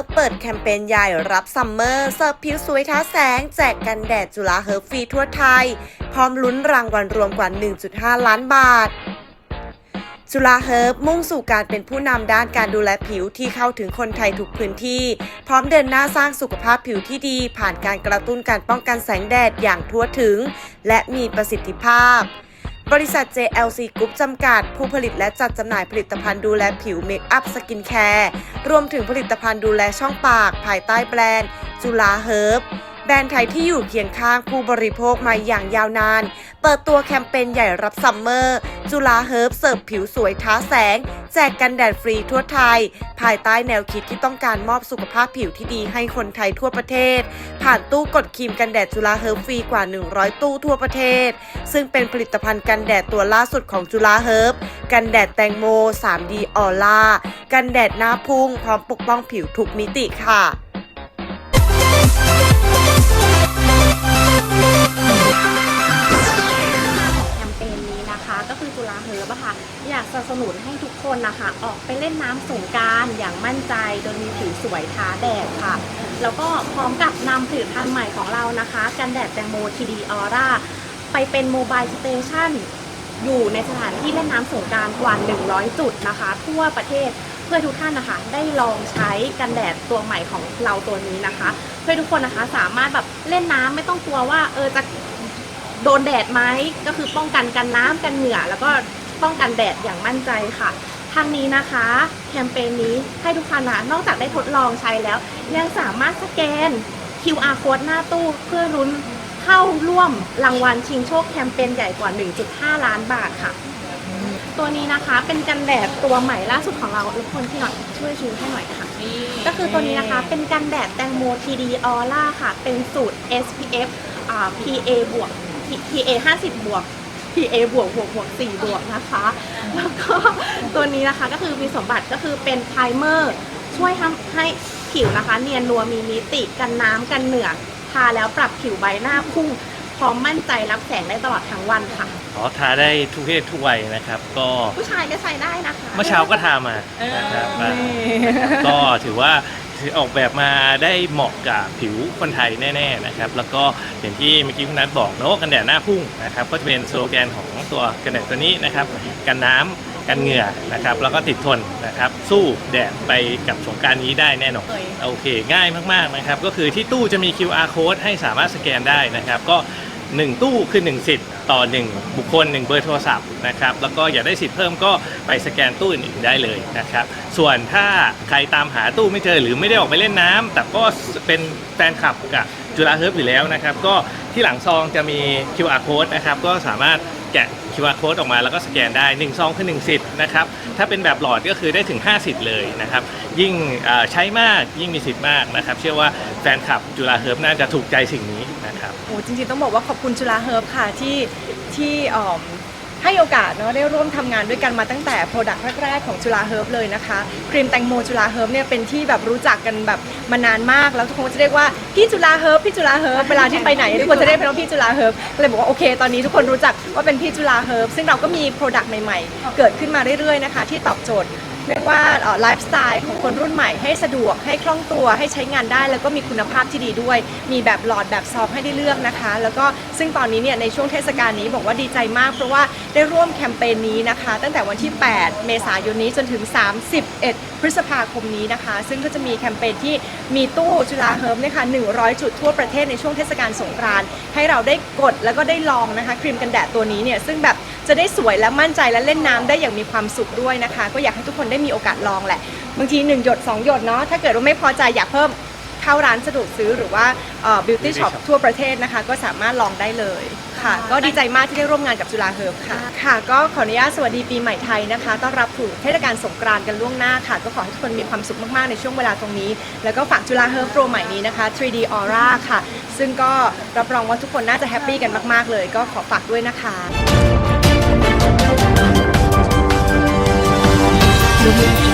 ร์บเปิดแคมเปญใหญ่รับซัมเมอร์เสิร์ฟผิวสวยท้าแสง แจกกันแดดจุฬาเฮิร์บฟรีทั่วไทย พร้อมลุ้นรางวัลรวมกว่า 1.5 ล้านบาทจุฬาเฮิร์บมุ่งสู่การเป็นผู้นำด้านการดูแลผิวที่เข้าถึงคนไทยทุกพื้นที่ พร้อมเดินหน้าสร้างสุขภาพผิวที่ดี ผ่านการกระตุ้นการป้องกันแสงแดดอย่างทั่วถึง และมีประสิทธิภาพ บริษัท JLC Group จำกัด ผู้ผลิตและจัดจำหน่ายผลิตภัณฑ์ดูแลผิวเมคอัพสกินแคร์รวมถึงผลิตภัณฑ์ดูแลช่องปาก ภายใต้แบรนด์จุฬาเฮิร์บแบรนด์ไทยที่อยู่เคียงข้างผู้บริโภคมาอย่างยาวนาน เปิดตัวแคมเปญใหญ่รับซัมเมอร์ จุฬาเฮิร์บเสิร์ฟผิวสวยท้าแสง แจกกันแดดฟรีทั่วไทย ภายใต้แนวคิดที่ต้องการมอบสุขภาพผิวที่ดีให้คนไทยทั่วประเทศ ผ่านตู้กดครีมกันแดดจุฬาเฮิร์บฟรีกว่า 100 ตู้ทั่วประเทศ ซึ่งเป็นผลิตภัณฑ์กันแดดตัวล่าสุดของจุฬาเฮิร์บกันแดดแตงโม 3D ออร่ากันแดดหน้าพุ่งพร้อมปกป้องผิวทุกมิติค่ะ ร์บอะค่ะ อยากสนับสนุนให้ทุกคนนะคะออกไปเล่นน้ำสงการอย่างมั่นใจโดยมีผิวสวยท้าแดดค่ะ แล้วก็พร้อมกับนำผลิตภัณฑ์ใหม่ของเรานะคะ กันแดดแตงโมทีดีออร่าไปเป็นโมบายสเตชันอยู่ในสถานที่เล่นน้ำสงการกว่า 100 จุดนะคะ ทั่วประเทศเพื่อทุกท่านนะคะ ได้ลองใช้กันแดดตัวใหม่ของเราตัวนี้นะคะ เพื่อทุกคนนะคะสามารถแบบเล่นน้ำไม่ต้องกลัวว่าเออจะโดนแดดไหมก็คือป้องกันกันน้ำกันเหงื่อ แล้วก็ ป้องกันแดดอย่างมั่นใจค่ะทางนี้นะคะ แคมเปญนี้ให้ทุกท่านนะนอกจากได้ทดลองใช้แล้ว ยังสามารถสแกน QR code หน้าตู้เพื่อรุ้นเข้าร่วมรางวัลชิงโชคแคมเปญใหญ่กว่า 1.5 ล้านบาทค่ะ ตัวนี้นะคะเป็นกันแดดตัวใหม่ล่าสุดของเราทุกคนที่หน่อยช่วยชูให้หน่อยค่ะ ก็คือตัวนี้นะคะเป็นกันแดดแตงโม TD Aura ค่ะ เป็นสูตร SPF PA บวก PA 50 บวก PA บวกบวกบวก4บวกนะคะ แล้วก็ตัวนี้นะคะก็คือมีสมบัติก็คือเป็นไพรเมอร์ช่วยทำให้ผิวนะคะ เนียนนัวมีมิติกันน้ำกันเหนือกทาแล้วปรับผิวใบหน้าพุ่งพร้อมมั่นใจรับแสงได้ตลอดทั้งวันค่ะ อ๋อทาได้ทุกเพศทุกวัยนะครับ ก็ผู้ชายก็ใช้ได้นะคะ เมื่อเช้าก็ทามานะครับอ่าก็ถือว่า ออกแบบมาได้เหมาะกับผิวคนไทยแน่ๆนะครับ แล้วก็อย่างที่เมื่อกี้คุณนัทบอกเนอะกันแดดหน้าพุ่งนะครับ ก็จะเป็นสโลแกนของตัวกันแดดตัวนี้นะครับ กันน้ำกันเหงื่อนะครับ แล้วก็ติดทนนะครับ สู้แดดไปกับสงกรารนี้ได้แน่นอนโอเค ง่ายมากๆนะครับ ก็คือที่ตู้จะมี QR code ให้สามารถสแกนได้นะครับ ก็ 1 ตู้คือ 1 สิทธิ์ต่อ 1 บุคคล 1 เบอร์โทรศัพท์นะครับแล้วก็อยากได้สิทธิ์เพิ่มก็ไปสแกนตู้อื่นๆได้เลยนะครับส่วนถ้าใครตามหาตู้ไม่เจอหรือไม่ได้ออกไปเล่นน้ำแต่ก็เป็นแฟนคลับกับ จุฬาเฮิร์บอยู่แล้วนะครับ ก็ที่หลังซองจะมี QR code นะครับ ก็สามารถแกะ QR code ออกมาแล้วก็สแกนได้1ซองคือ1สิทธิ์นะครับ ถ้าเป็นแบบหลอดก็คือได้ถึง 5 สิทธิ์เลยนะครับ ยิ่งใช้มากยิ่งมีสิทธิ์มากนะครับ เชื่อว่าแฟนคลับจุฬาเฮิร์บน่าจะถูกใจสิ่งนี้นะครับ โอ้จริงๆต้องบอกว่าขอบคุณจุฬาเฮิร์บค่ะที่ที่เอิ่ม ให้โอกาสเนาะได้ร่วมทำงานด้วยกันมาตั้งแต่โปรดักต์แรกๆของจุฬาเฮิร์บเลยนะคะครีมแตงโมจุฬาเฮิร์บเนี่ยเป็นที่แบบรู้จักกันแบบมานานมาก แล้วทุกคนก็จะเรียกว่าพี่จุฬาเฮิร์บพี่จุฬาเฮิร์บเวลาที่ไปไหนทุกคนจะเรียกเป็นว่าพี่จุฬาเฮิร์บก็เลยบอกว่าโอเค ตอนนี้ทุกคนรู้จักว่าเป็นพี่จุฬาเฮิร์บซึ่งเราก็มีโปรดักต์ใหม่ๆ เกิดขึ้นมาเรื่อยๆนะคะที่ตอบโจทย์ เรียกว่าไลฟ์สไตล์ของคนรุ่นใหม่ให้สะดวกให้คล่องตัวให้ใช้งานได้ แล้วก็มีคุณภาพที่ดีด้วย มีแบบหลอดแบบซองให้ได้เลือกนะคะ แล้วก็ซึ่งตอนนี้เนี่ยในช่วงเทศกาลนี้บอกว่าดีใจมาก เพราะว่าได้ร่วมแคมเปญนี้นะคะ ตั้งแต่วันที่ 8 เมษายนนี้จนถึง 31 พฤษภาคมนี้นะคะ ซึ่งก็จะมีแคมเปญที่มีตู้จุฬาเฮิร์บเนี่ยค่ะ100 จุดทั่วประเทศในช่วงเทศกาลสงกรานต์ให้เราได้กดแล้วก็ได้ลองนะคะครีมกันแดดตัวนี้เนี่ยซึ่งแบบ จะได้สวยและมั่นใจและเล่นน้ำได้อย่างมีความสุขด้วยนะคะ ก็อยากให้ทุกคนได้มีโอกาสลองแหละบางที1หยด2หยดเนาะถ้าเกิดว่าไม่พอใจอยากเพิ่มเข้าร้านสะดวกซื้อหรือว่าบิวตี้ Beauty ช็อป shop ทั่วประเทศนะคะ ก็สามารถลองได้เลยค่ะ ก็ดีใจมากที่ได้ร่วมงานกับจุฬาเฮิร์บค่ะ ค่ะ ก็ขออนุญาตสวัสดีปีใหม่ไทยนะคะ ต้อนรับสู่เทศกาลสงกรานต์กันล่วงหน้าค่ะ ก็ขอให้ทุกคนมีความสุขมากๆ ในช่วงเวลาตรงนี้ แล้วก็ฝากจุฬาเฮิร์บโปรใหม่นี้นะคะ 3D Aura ค่ะ ซึ่งก็รับรองว่าทุกคนน่าจะแฮปปี้กันมากๆเลย ก็ขอฝากด้วยนะคะ You.